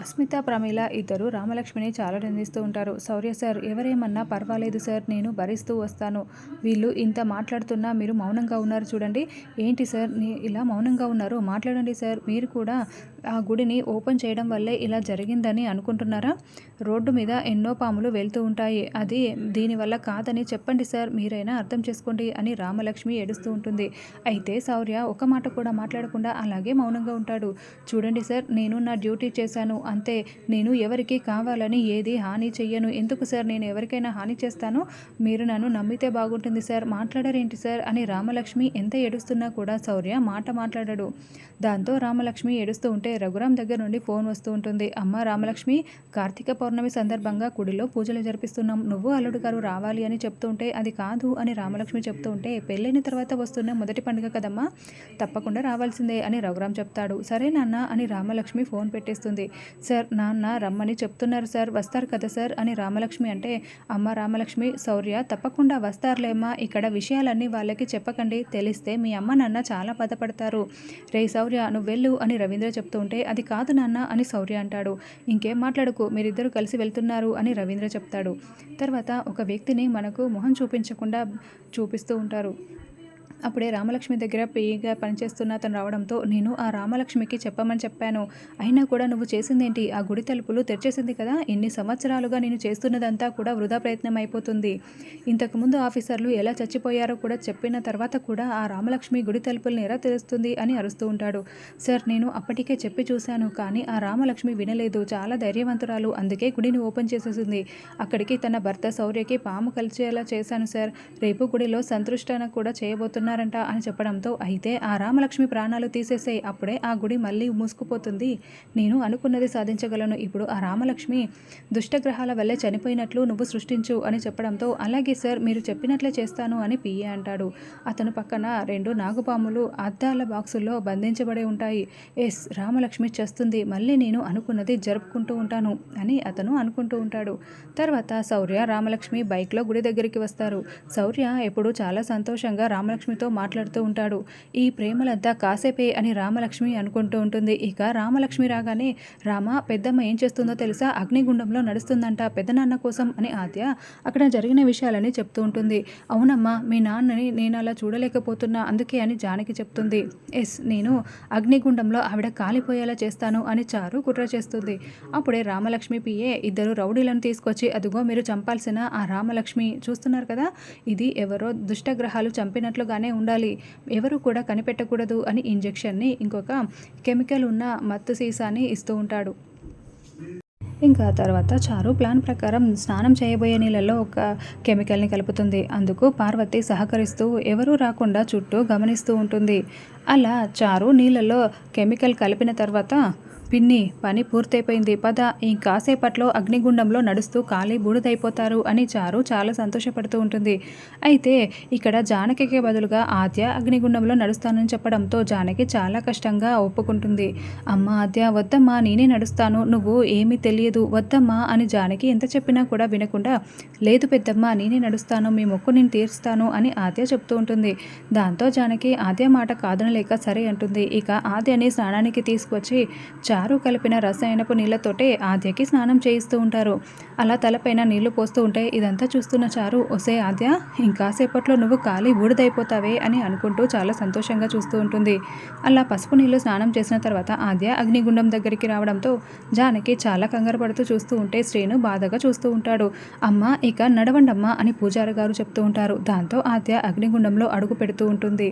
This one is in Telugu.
అస్మిత ప్రమీల ఇద్దరు రామలక్ష్మిని చాలా నిందిస్తూ ఉంటారు. శౌర్య సార్ ఎవరేమన్నా పర్వాలేదు సార్ నేను భరిస్తూ వస్తాను. వీళ్ళు ఇంత మాట్లాడుతున్నా మీరు మౌనంగా ఉన్నారు చూడండి. ఏంటి సార్ ఇలా మౌనంగా ఉన్నారు? మాట్లాడండి సార్ మీరు కూడా ఆ గుడిని ఓపెన్ చేయడం వల్లే ఇలా జరిగిందని అనుకుంటున్నారా? రోడ్డు మీద ఎన్నో పాములు వెళ్తూ ఉంటాయి. అది దీనివల్ల కాదని చెప్పండి సార్. మీరైనా అర్థం చేసుకోండి అని రామలక్ష్మి ఏడుస్తూ ఉంటుంది. అయితే శౌర్య ఒక మాట కూడా మాట్లాడకుండా అలాగే మౌనంగా ఉంటాడు. చూడండి సార్ నేను నా డ్యూటీ చేశాను. అంతే. నేను ఎవరికి కావాలని ఏది హాని చెయ్యను. ఎందుకు సార్ నేను ఎవరికైనా హాని చేస్తాను? మీరు నన్ను నమ్మితే బాగుంటుంది సార్. మాట్లాడరేంటి సార్? అని రామలక్ష్మి ఎంత ఏడుస్తున్నా కూడా శౌర్య మాట మాట్లాడాడు. దాంతో రామలక్ష్మి ఏడుస్తూ ఉంటే రఘురామ్ దగ్గర నుండి ఫోన్ వస్తూ ఉంటుంది. అమ్మ రామలక్ష్మి కార్తీక పౌర్ణమి సందర్భంగా గుడిలో పూజలు జరిపిస్తున్నాం. నువ్వు అల్లుడు గారు రావాలి అని చెప్తుంటే అది కాదు అని రామలక్ష్మి చెప్తూ ఉంటే పెళ్ళైన తర్వాత వస్తున్న మొదటి పండుగ కదమ్మా? తప్పకుండా రావాల్సిందే అని రఘురామ్ చెప్తాడు. సరే నాన్న అని రామలక్ష్మి ఫోన్ పెట్టేస్తుంది. సార్ నాన్న రమ్మని చెప్తున్నారు సార్. వస్తారు కదా సార్ అని రామలక్ష్మి అంటే అమ్మ రామలక్ష్మి శౌర్య తప్పకుండా వస్తారులేమ్మా. ఇక్కడ విషయాలన్నీ వాళ్ళకి చెప్పకండి. తెలిస్తే మీ అమ్మ నాన్న చాలా బాధపడతారు. రే శౌర్య నువ్వు వెళ్ళు అని రవీంద్ర చెప్తూ ఉంటే అది కాదు నాన్న అని శౌర్య అంటాడు. ఇంకేం మాట్లాడకు మీరిద్దరూ కలిసి వెళ్తున్నారు అని రవీంద్ర చెప్తాడు. తర్వాత ఒక వ్యక్తిని మనకు మొహం చూపించకుండా చూపిస్తూ ఉంటారు. అప్పుడే రామలక్ష్మి దగ్గర పేగా పనిచేస్తున్న అతను రావడంతో నేను ఆ రామలక్ష్మికి చెప్పమని చెప్పాను. అయినా కూడా నువ్వు చేసిందేంటి? ఆ గుడి తలుపులు తెరిచేసింది కదా? ఎన్ని సంవత్సరాలుగా నేను చేస్తున్నదంతా కూడా వృధా ప్రయత్నం అయిపోతుంది. ఇంతకుముందు ఆఫీసర్లు ఎలా చచ్చిపోయారో కూడా చెప్పిన తర్వాత కూడా ఆ రామలక్ష్మి గుడి తలుపులను ఎలా తెలుస్తుంది అని అరుస్తూ ఉంటాడు. సార్ నేను అప్పటికే చెప్పి చూశాను కానీ ఆ రామలక్ష్మి వినలేదు. చాలా ధైర్యవంతురాలు. అందుకే గుడిని ఓపెన్ చేసేసింది. అక్కడికి తన భర్త శౌర్యకి పాము కలిచేలా చేశాను సార్. రేపు గుడిలో సంతృష్టన కూడా చేయబోతున్నా ఉన్నారంట అని చెప్పడంతో అయితే ఆ రామలక్ష్మి ప్రాణాలు తీసేసే అప్పుడే ఆ గుడి మళ్ళీ మూసుకుపోతుంది. నేను అనుకున్నది సాధించగలను. ఇప్పుడు ఆ రామలక్ష్మి దుష్టగ్రహాల వల్లే చనిపోయినట్లు నువ్వు సృష్టించు అని చెప్పడంతో అలాగే సార్ మీరు చెప్పినట్లే చేస్తాను అని పిఏ అంటాడు. అతను పక్కన రెండు నాగుపాములు అద్దాల బాక్సుల్లో బంధించబడి ఉంటాయి. ఎస్ రామలక్ష్మి చేస్తుంది. మళ్ళీ నేను అనుకున్నది జరుపుకుంటూ ఉంటాను అని అతను అనుకుంటూ ఉంటాడు. తర్వాత శౌర్య రామలక్ష్మి బైక్లో గుడి దగ్గరికి వస్తారు. శౌర్య ఎప్పుడు చాలా సంతోషంగా రామలక్ష్మితో రామలక్ష్మితో మాట్లాడుతూ ఉంటాడు. ఈ ప్రేమలంతా కాసేపే అని రామలక్ష్మి అనుకుంటూ ఉంటుంది. ఇక రామలక్ష్మి రాగానే రామ పెద్దమ్మ ఏం చేస్తుందో తెలుసా? అగ్నిగుండంలో నడుస్తుందంట పెద్దనాన్న కోసం అని ఆద్య అక్కడ జరిగిన విషయాలని చెప్తూ ఉంటుంది. అవునమ్మా మీ నాన్నని నేను అలా చూడలేకపోతున్నా అందుకే అని జానకి చెప్తుంది. ఎస్ నేను అగ్నిగుండంలో ఆవిడ కాలిపోయేలా చేస్తాను అని చారు కుట్ర చేస్తుంది. అప్పుడే రామలక్ష్మి పిఏ ఇద్దరు రౌడీలను తీసుకొచ్చి అదిగో మీరు చంపాల్సిన ఆ రామలక్ష్మి చూస్తున్నారు కదా? ఇది ఎవరో దుష్టగ్రహాలు చంపినట్లుగానే ఉండాలి. ఎవరు కూడా కనిపెట్టకూడదు అని ఇంజెక్షన్ని ఇంకొక కెమికల్ ఉన్న మత్తు సీసాని ఇస్తూ ఉంటాడు. ఇంకా తర్వాత చారు ప్లాన్ ప్రకారం స్నానం చేయబోయే నీళ్ళలో ఒక కెమికల్ని కలుపుతుంది. అందుకు పార్వతి సహకరిస్తూ ఎవరూ రాకుండా చుట్టూ గమనిస్తూ ఉంటుంది. అలా చారు నీళ్ళలో కెమికల్ కలిపిన తర్వాత పిన్ని పని పూర్తయిపోయింది. పద ఈ కాసేపట్లో అగ్నిగుండంలో నడుస్తూ ఖాళీ బూడిదైపోతారు అని చారు చాలా సంతోషపడుతూ ఉంటుంది. అయితే ఇక్కడ జానకికి బదులుగా ఆద్య అగ్నిగుండంలో నడుస్తానని చెప్పడంతో జానకి చాలా కష్టంగా ఒప్పుకుంటుంది. అమ్మ ఆద్య వద్దమ్మా నేనే నడుస్తాను. నువ్వు ఏమీ తెలియదు. వద్దమ్మా అని జానకి ఎంత చెప్పినా కూడా వినకుండా లేదు పెద్దమ్మ నేనే నడుస్తాను. మీ మొక్కు నేను తీరుస్తాను అని ఆద్య చెప్తూ ఉంటుంది. దాంతో జానకి ఆద్య మాట కాదనలేక సరే అంటుంది. ఇక ఆద్యని స్నానానికి తీసుకొచ్చి చా చారు కలిపిన రసాయనపు నీళ్ళతోటే ఆద్యకి స్నానం చేయిస్తూ ఉంటారు. అలా తలపైన నీళ్ళు పోస్తూ ఉంటే ఇదంతా చూస్తున్న చారు ఒసే ఆద్య ఇంకాసేపట్లో నువ్వు ఖాళీ బూడిదైపోతావే అని అనుకుంటూ చాలా సంతోషంగా చూస్తూ ఉంటుంది. అలా పసుపు నీళ్ళు స్నానం చేసిన తర్వాత ఆద్య అగ్నిగుండం దగ్గరికి రావడంతో జానకి చాలా కంగారు పడుతూ చూస్తూ ఉంటే శ్రీను బాధగా చూస్తూ ఉంటాడు. అమ్మ ఇక నడవండమ్మ అని పూజారి గారు చెప్తూ ఉంటారు. దాంతో ఆద్య అగ్నిగుండంలో అడుగు పెడుతూ ఉంటుంది.